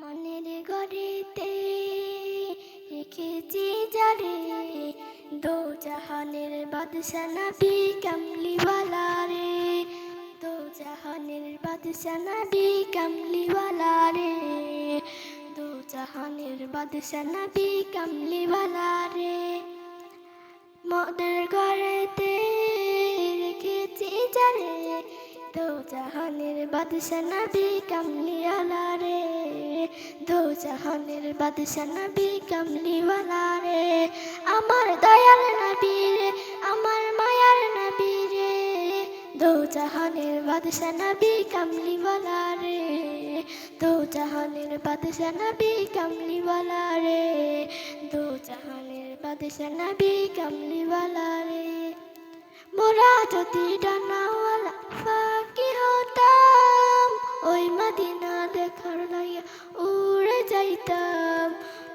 মনের ঘরেতে রেখেছি যারে দো জাহানের বাদশা নবী কামলিওয়ালা রে। দো জাহানের বাদশা নবী কামলিওয়ালা রে। দো জাহানের বাদশা নবী কামলিওয়ালা রে। মদের ঘরেতে রেখেছি জানে দো জাহানের বাদশা নবী কামলিওয়ালা রে। দো জাহানের বাদশা নবী কামলিওয়ালা রে। আমার দয়াল নবী আমার মায়ার নবী দো জাহানের বাদশা নবী কামলিওয়ালা রে। দো জাহানের বাদশা নবী কামলিওয়ালা রে। দো জাহানের বাদশা নবী কামলিওয়ালা রে। মোরা যদি ডানাওয়ালা উড়ে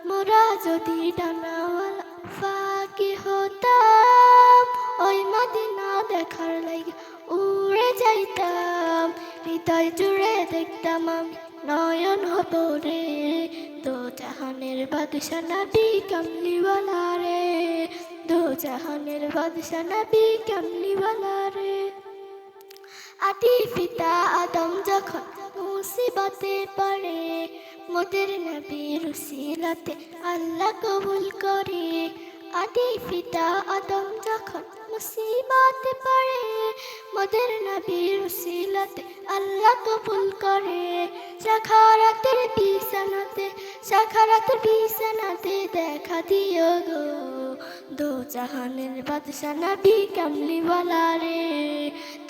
মোরা যদি ডানাওয়ালা ফাঁকি হতাম, ওই মদিনা দেখার লাইয়া উড়ে যাইতাম। হৃদয় জুড়ে দেখতাম আমি নয়ন হতো রে, দো জাহানের বাদশা নবী কামলিওয়ালা রে, দো জাহানের বাদশা নবী কামলিওয়ালা রে। আদি পিতা আদম যখন মুসিবতে পড়ে, মোদের নবীর উসিলাতে আল্লাহ কবুল করে। আদি পিতা আদম যখন মুসিবতে পড়ে, মোদের নবীর উসিলাতে আল্লাহ কবুল করে। সাখারাতের বিছানাতে সাখারাতের বিছানাতে দেখা দিও গো। দো জাহানের বাদশা নবী কামলিওয়ালা রে